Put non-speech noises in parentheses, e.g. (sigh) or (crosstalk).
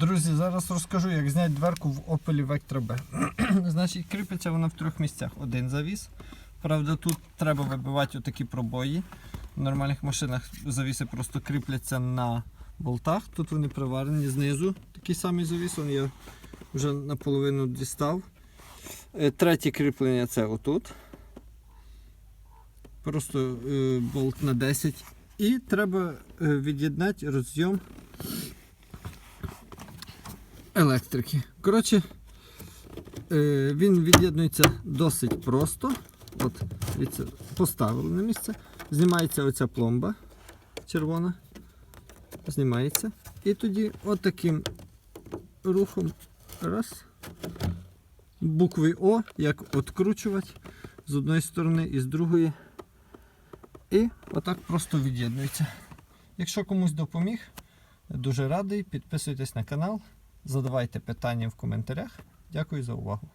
Друзі, зараз розкажу, як зняти дверку в Opel Vectra B. (clears throat) Значить, кріпиться вона в трьох місцях. Один завіс. Правда, тут треба вибивати отакі пробої. В нормальних машинах завіси просто кріпляться на болтах. Тут вони приварені знизу. Такий самий завіс, он я вже наполовину дістав. Е, Третє кріплення це отут. Просто е, болт на 10. І треба е, від'єднати розйом електрики. Коротше, е, він від'єднується досить просто. От, поставили на місце. Знімається оця пломба червона. Знімається. І тоді отаким рухом раз. Букви О, як откручувати з одної сторони і з другої. І отак просто від'єднується. Якщо комусь допоміг, дуже радий. Підписуйтесь на канал, задавайте питання в коментарях. Дякую за увагу.